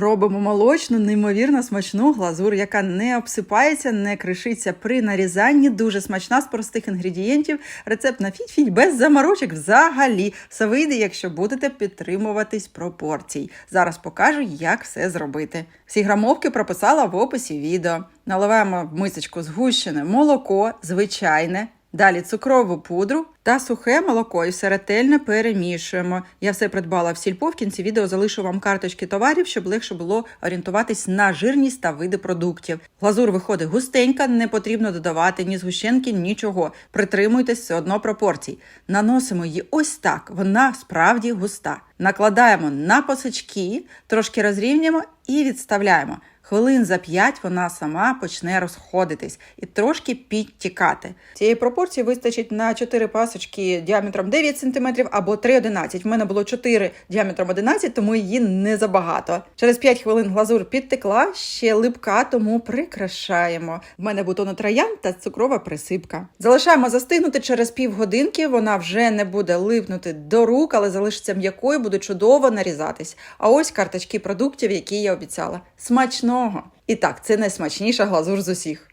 Робимо молочну, неймовірно смачну глазур, яка не обсипається, не кришиться при нарізанні. Дуже смачна з простих інгредієнтів. Рецепт на фіть-фіть без заморочок взагалі. Все вийде, якщо будете підтримуватись пропорцій. Зараз покажу, як все зробити. Всі грамовки прописала в описі відео. Наливаємо в мисочку згущене молоко, звичайне. Далі цукрову пудру та сухе молоко і все ретельно перемішуємо. Я все придбала в сільпо. В кінці відео залишу вам карточки товарів, щоб легше було орієнтуватись на жирність та види продуктів. Глазур виходить густенька, не потрібно додавати ні згущенки, нічого. Притримуйтесь все одно пропорцій. Наносимо її ось так. Вона справді густа. Накладаємо на посички, трошки розрівнюємо і відставляємо. Хвилин за 5 вона сама почне розходитись і трошки підтікати. Цієї пропорції вистачить на 4 пасочки діаметром 9 см або 3,11. В мене було 4 діаметром 11, тому її не забагато. Через 5 хвилин глазур підтекла, ще липка, тому прикрашаємо. В мене бутону троян та цукрова присипка. Залишаємо застигнути через півгодинки. Вона вже не буде липнути до рук, але залишиться м'якою, буде чудово нарізатись. А ось карточки продуктів, які я обіцяла. Смачного! І так, це найсмачніша глазур з усіх.